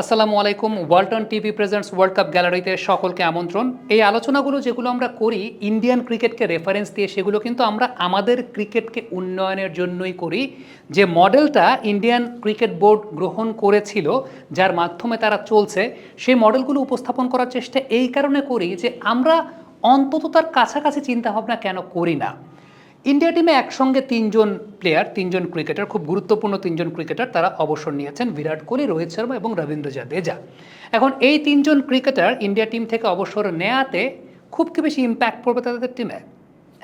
আসসালামু আলাইকুম। Walton TV presents World Cup গ্যালারিতে সকলকে আমন্ত্রণ। এই আলোচনাগুলো যেগুলো আমরা করি, ইন্ডিয়ান ক্রিকেটকে রেফারেন্স দিয়ে সেগুলো কিন্তু আমরা আমাদের ক্রিকেটকে উন্নয়নের জন্যই করি। যে মডেলটা ইন্ডিয়ান ক্রিকেট বোর্ড গ্রহণ করেছিল, যার মাধ্যমে তারা চলছে, সেই মডেলগুলো উপস্থাপন করার চেষ্টা এই কারণে করি যে আমরা অন্তত তার কাছাকাছি চিন্তাভাবনা কেন করি না। ইন্ডিয়া টিমে একসঙ্গে তিনজন প্লেয়ার তিনজন ক্রিকেটার খুব গুরুত্বপূর্ণ তিনজন ক্রিকেটার তারা অবসর নিয়েছেন। বিরাট কোহলি, রোহিত শর্মা এবং রবীন্দ্র জাদেজা। এখন এই তিনজন ক্রিকেটার ইন্ডিয়া টিম থেকে অবসর নেয়াতে খুব কি বেশি ইম্প্যাক্ট পড়বে তাদের টিমে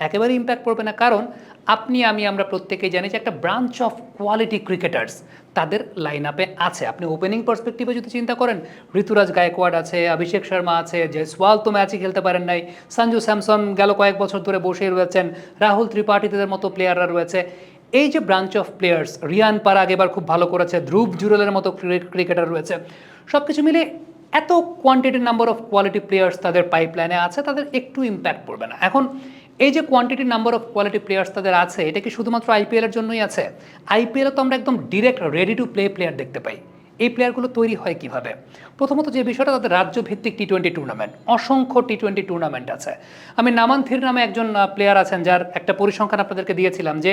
একেবারে ইম্প্যাক্ট পড়বে না। কারণ আপনি, আমি, আমরা প্রত্যেকেই জানি যে একটা ব্রাঞ্চ অফ কোয়ালিটি ক্রিকেটার্স তাদের লাইন আপে আছে। আপনি ওপেনিং পার্সপেক্টিভে যদি চিন্তা করেন, ঋতুরাজ গায়কোয়াড আছে, অভিষেক শর্মা আছে, জয়সওয়াল তো ম্যাচই খেলতে পারেন নাই, সঞ্জু স্যামসন গেল কয়েক বছর ধরে বসেই রয়েছেন, রাহুল ত্রিপাঠীদের মতো প্লেয়াররা রয়েছে। এই যে branch of players Riyan Parag এবার খুব ভালো করেছে, ধ্রুব জুরেলের মতো ক্রিকেটার রয়েছে। সব কিছু মিলে এত কোয়ান্টিটির নাম্বার অফ কোয়ালিটি প্লেয়ার্স তাদের পাইপলাইনে আছে, তাদের একটু ইম্প্যাক্ট পড়বে না। এখন এই যে কোয়ান্টিটির নাম্বার অফ কোয়ালিটি প্লেয়ার্স তাদের আছে, এটা কি শুধুমাত্র আইপিএলের জন্যই আছে? আইপিএলে তো আমরা একদম direct ready to play player দেখতে পাই। এই প্লেয়ারগুলো তৈরি হয় কীভাবে? প্রথমত যে বিষয়টা, তাদের রাজ্য ভিত্তিক টি টোয়েন্টি টুর্নামেন্ট অসংখ্য টি টোয়েন্টি থির আছে। আমি নামান্থির নামে একজন প্লেয়ার আছেন, যার একটা পরিসংখ্যান আপনাদেরকে দিয়েছিলাম যে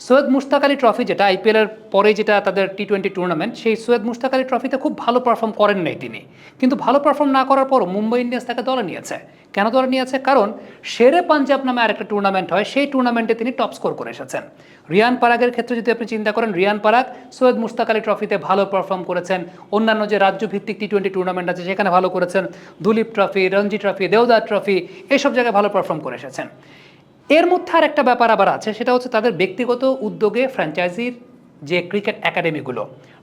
সৈয়দ মুশতাক আলী ট্রফি যেটা আইপিএলের পরে যেটা তাদের টি টোয়েন্টি টুর্নামেন্ট সেই সৈয়দ মুশতাক আলী ট্রফিতে খুব ভালো পারফর্ম করেন নাই তিনি। কিন্তু ভালো পারফর্ম না করার পরও মুম্বাই ইন্ডিয়ান্স তাকে দলে নিয়েছে। কেন দলে নিয়েছে কারণ শেরে পাঞ্জাব নামে আরেকটা টুর্নামেন্ট হয়, সেই টুর্নামেন্টে তিনি টপ স্কোর করে এসেছেন। রিয়ান পারাগের ক্ষেত্রে যদি আপনি চিন্তা করেন, রিয়ান পারাগ সৈয়দ মুস্তাক আলী ট্রফিতে ভালো পারফর্ম করেছেন। অন্যান্য যে রাজ্য ভিত্তিক টি টোয়েন্টি টুর্নামেন্ট আছে, সেখানে ভালো করেছেন। Duleep trophy Ranji trophy Deodhar trophy এসব জায়গায় ভালো পারফর্ম করে এসেছেন। এর মধ্যে আর একটা ব্যাপার আবার আছে, সেটা হচ্ছে তাদের ব্যক্তিগত উদ্যোগে ফ্র্যাঞ্চাইজির যে ক্রিকেট একাডেমিগুলো।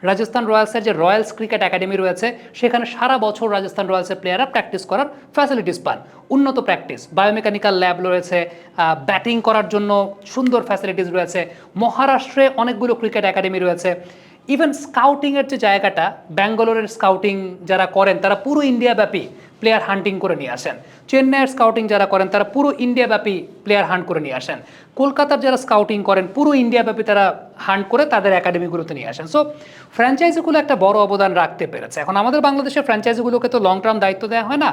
রাজস্থান রয়্যালসের যে রয়্যালস ক্রিকেট একাডেমি রয়েছে, সেখানে সারা বছর রাজস্থান রয়্যালসের প্লেয়াররা প্র্যাকটিস করার ফ্যাসিলিটিস পান। উন্নত প্র্যাকটিস বায়োমেকানিক্যাল ল্যাব রয়েছে ব্যাটিং করার জন্য সুন্দর ফ্যাসিলিটিস রয়েছে। মহারাষ্ট্রে অনেকগুলো ক্রিকেট একাডেমি রয়েছে। ইভেন স্কাউটিংয়ের যে জায়গাটা, ব্যাঙ্গালোরের স্কাউটিং যারা করেন, তারা পুরো ইন্ডিয়া ব্যাপী প্লেয়ার হান্টিং করে নিয়ে আসেন। চেন্নাইয়ের স্কাউটিং যারা করেন, তারা পুরো ইন্ডিয়া ব্যাপী প্লেয়ার হান্ট করে নিয়ে আসেন। কলকাতার যারা স্কাউটিং করেন, পুরো ইন্ডিয়া ব্যাপী তারা হান্ট করে তাদের একাডেমিগুলোতে নিয়ে আসেন। সো ফ্র্যাঞ্চাইজিগুলো একটা বড় অবদান রাখতে পেরেছে। এখন আমাদের বাংলাদেশের ফ্র্যাঞ্চাইজিগুলোকে তো লং টার্ম দায়িত্ব দেওয়া হয় না।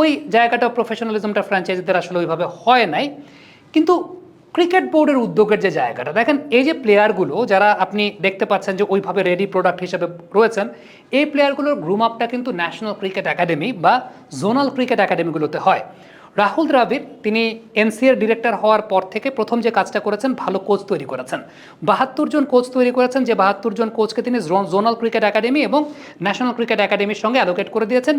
ওই জায়গাটা প্রফেশনালিজমটা ফ্র্যাঞ্চাইজিদের আসলে ওইভাবে হয় নাই। কিন্তু ক্রিকেট বোর্ডের উদ্যোগের যে জায়গাটা, দেখেন এই যে প্লেয়ারগুলো যারা আপনি দেখতে পাচ্ছেন যে ওইভাবে রেডি প্রোডাক্ট হিসেবে রয়েছেন, এই প্লেয়ারগুলোর গ্রুম আপটা কিন্তু ন্যাশনাল ক্রিকেট একাডেমি বা জোনাল ক্রিকেট একাডেমিগুলোতে হয়। রাহুল দ্রাবিড়, তিনি এনসিএর ডিরেক্টর হওয়ার পর থেকে প্রথম যে কাজটা করেছেন, ভালো কোচ তৈরি করেছেন। বাহাত্তর জন কোচ তৈরি করেছেন, যে বাহাত্তর জন কোচকে তিনি জোনাল ক্রিকেট একাডেমি এবং ন্যাশনাল ক্রিকেট একাডেমির সঙ্গে অ্যালোকেট করে দিয়েছেন।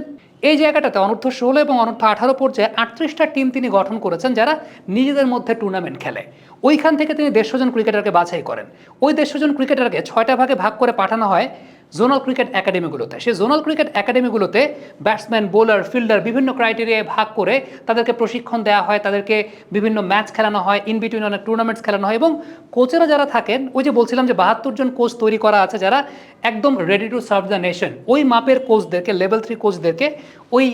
এই জায়গাটাতে অনূর্ধ্ব ষোলো এবং অনূর্ধ্ব আঠারো পর্যায়ে আটত্রিশটা টিম তিনি গঠন করেছেন, যারা নিজেদের মধ্যে টুর্নামেন্ট খেলে। ওইখান থেকে তিনি দেড়শো জন ক্রিকেটারকে বাছাই করেন। ওই দেড়শো জন ক্রিকেটারকে ছয়টা ভাগে ভাগ করে পাঠানো হয় জোনাল ক্রিকেট একাডেমিগুলোতে। সেই জোনাল ক্রিকেট একাডেমিগুলোতে ব্যাটসম্যান, বোলার, ফিল্ডার বিভিন্ন ক্রাইটেরিয়ায় ভাগ করে তাদেরকে প্রশিক্ষণ দেওয়া হয়, তাদেরকে বিভিন্ন ম্যাচ খেলানো হয় ইন বিটুইন অনেক টুর্নামেন্টস খেলানো হয় এবং কোচেরা যারা থাকেন, ওই যে বলছিলাম যে বাহাত্তর জন কোচ তৈরি করা আছে যারা একদম ready to serve the nation ওই মাপের কোচদেরকে লেভেল থ্রি কোচদেরকে ওই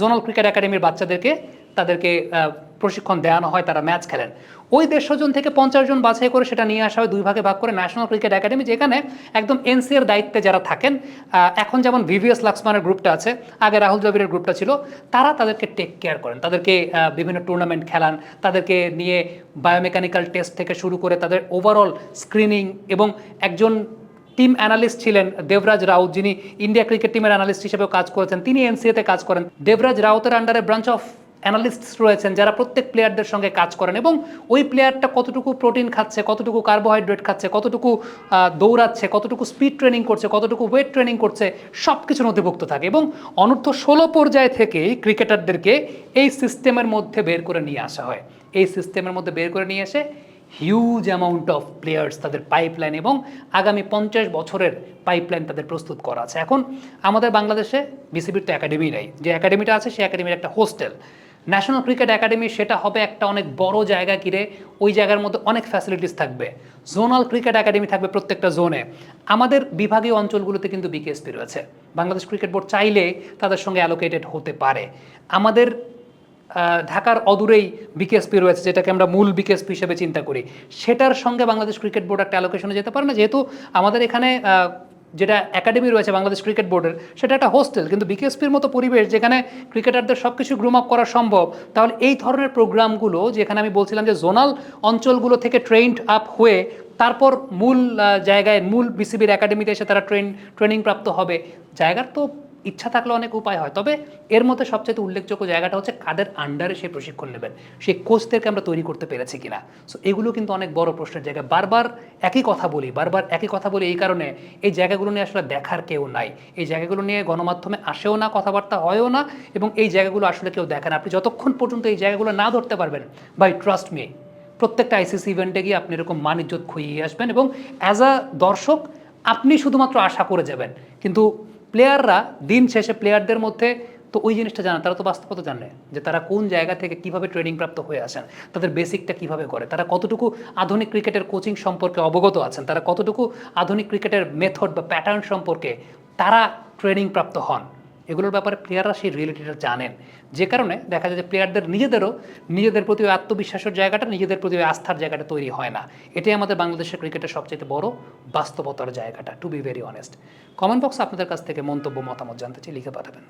জোনাল ক্রিকেট একাডেমির বাচ্চাদেরকে তাদেরকে প্রশিক্ষণ দেওয়ানো হয় তারা ম্যাচ খেলেন। ওই দেড়শো জন থেকে পঞ্চাশ জন বাছাই করে সেটা নিয়ে আসা হয়, দুই ভাগে ভাগ করে ন্যাশনাল ক্রিকেট একাডেমি যেখানে একদম এনসিএর দায়িত্বে যারা থাকেন এখন যেমন ভিভিএস লাক্সমানের গ্রুপটা আছে, আগে রাহুল দ্রাবিড়ের গ্রুপটা ছিল, তারা তাদেরকে টেক কেয়ার করেন। তাদেরকে বিভিন্ন টুর্নামেন্ট খেলান, তাদেরকে নিয়ে বায়োমেকানিক্যাল টেস্ট থেকে শুরু করে তাদের ওভারঅল স্ক্রিনিং এবং একজন টিম অ্যানালিস্ট ছিলেন দেবরাজ রাউত, যিনি ইন্ডিয়া ক্রিকেট টিমের অ্যানালিস্ট হিসেবেও কাজ করেছেন, তিনি এনসিএতে কাজ করেন। দেবরাজ রাউতের আন্ডারে ব্রাঞ্চ অফ অ্যানালিস্টস রয়েছেন যারা প্রত্যেক প্লেয়ারদের সঙ্গে কাজ করেন এবং ওই প্লেয়ারটা কতটুকু প্রোটিন খাচ্ছে, কতটুকু কার্বোহাইড্রেট খাচ্ছে, কতটুকু দৌড়াচ্ছে, কতটুকু স্পিড ট্রেনিং করছে, কতটুকু ওয়েট ট্রেনিং করছে সব কিছু নথিভুক্ত থাকে এবং অনূর্ধ্ব ষোলো পর্যায় থেকেই ক্রিকেটারদেরকে এই সিস্টেমের মধ্যে বের করে নিয়ে আসা হয়। এই সিস্টেমের মধ্যে বের করে নিয়ে এসে হিউজ অ্যামাউন্ট অফ প্লেয়ার্স তাদের পাইপলাইন এবং আগামী পঞ্চাশ বছরের পাইপলাইন তাদের প্রস্তুত করা আছে। এখন আমাদের বাংলাদেশে বিসিবির তো একাডেমি নেই। যে একাডেমিটা আছে, সেই একাডেমির একটা হোস্টেল ন্যাশনাল ক্রিকেট একাডেমি সেটা হবে একটা অনেক বড় জায়গা কিরে ওই জায়গার মধ্যে অনেক ফ্যাসিলিটিস থাকবে। জোনাল ক্রিকেট একাডেমি থাকবে প্রত্যেকটা জোনে আমাদের বিভাগীয় অঞ্চলগুলোতে কিন্তু বিকেএসপি রয়েছে। বাংলাদেশ ক্রিকেট বোর্ড চাইলে তাদের সঙ্গে অ্যালোকেটেড হতে পারে। আমাদের ঢাকার অদূরেই বিকেএসপি রয়েছে, যেটাকে আমরা মূল বিকেএসপি হিসেবে চিন্তা করি। সেটার সঙ্গে বাংলাদেশ ক্রিকেট বোর্ড একটা অ্যালোকেশনে যেতে পারে না। যেহেতু আমাদের এখানে যেটা একাডেমি রয়েছে, বাংলাদেশ ক্রিকেট বোর্ডের সেটা একটা হোস্টেল কিন্তু বিকেএসপির মতো পরিবেশ যেখানে ক্রিকেটারদের সব কিছু গ্রুম আপ করা সম্ভব, তাহলে এই ধরনের প্রোগ্রামগুলো যেখানে আমি বলছিলাম যে জোনাল অঞ্চলগুলো থেকে ট্রেন্ড আপ হয়ে, তারপর মূল জায়গায় মূল বিসিবির একাডেমিতে এসে তারা ট্রেন ট্রেনিং প্রাপ্ত হবে। জায়গার তো ইচ্ছা থাকলে অনেক উপায় হয়। তবে এর মধ্যে সবচেয়ে উল্লেখযোগ্য জায়গাটা হচ্ছে কাদের আন্ডারে সে প্রশিক্ষণ নেবেন। সেই কোচদেরকে আমরা তৈরি করতে পেরেছি কিনা। সো এগুলো কিন্তু অনেক বড় প্রশ্নের জায়গা। বারবার একই কথা বলি, বারবার একই কথা বলি এই কারণে এই জায়গাগুলো নিয়ে আসলে দেখার কেউ নাই। এই জায়গাগুলো নিয়ে গণমাধ্যমে আসেও না, কথাবার্তা হয়ও না এবং এই জায়গাগুলো আসলে কেউ দেখেন আপনি যতক্ষণ পর্যন্ত এই জায়গাগুলো না ধরতে পারবেন বাই ট্রাস্ট মি প্রত্যেকটা আইসিসি ইভেন্টে গিয়ে আপনি এরকম মান ইজ্জত খুইয়ে আসবেন এবং অ্যাজ আ দর্শক আপনি শুধুমাত্র আশা করে যাবেন। কিন্তু প্লেয়াররা দিন শেষে প্লেয়ারদের মধ্যে তো ওই জিনিসটা জানা তারা তো বাস্তবতা জানে যে তারা কোন জায়গা থেকে কীভাবে ট্রেনিং প্রাপ্ত হয়ে আসেন, তাদের বেসিকটা কীভাবে করে, তারা কতটুকু আধুনিক ক্রিকেটের কোচিং সম্পর্কে অবগত আছেন, তারা কতটুকু আধুনিক ক্রিকেটের মেথড বা প্যাটার্ন সম্পর্কে তারা ট্রেনিং প্রাপ্ত হন। এগুলোর ব্যাপারে প্লেয়াররা সেই রিয়েলিটিটা জানেন। যে কারণে দেখা যায় যে প্লেয়ারদের নিজেদেরও নিজেদের প্রতি ওই আত্মবিশ্বাসের জায়গাটা, নিজেদের প্রতি ওই আস্থার জায়গাটা তৈরি হয় না। এটাই আমাদের বাংলাদেশের ক্রিকেটের সবচেয়ে বড় বাস্তবতার জায়গাটা to be very honest comment বক্সে আপনাদের কাছ থেকে মন্তব্য, মতামত জানতে চাই, লিখে পাঠাবেন।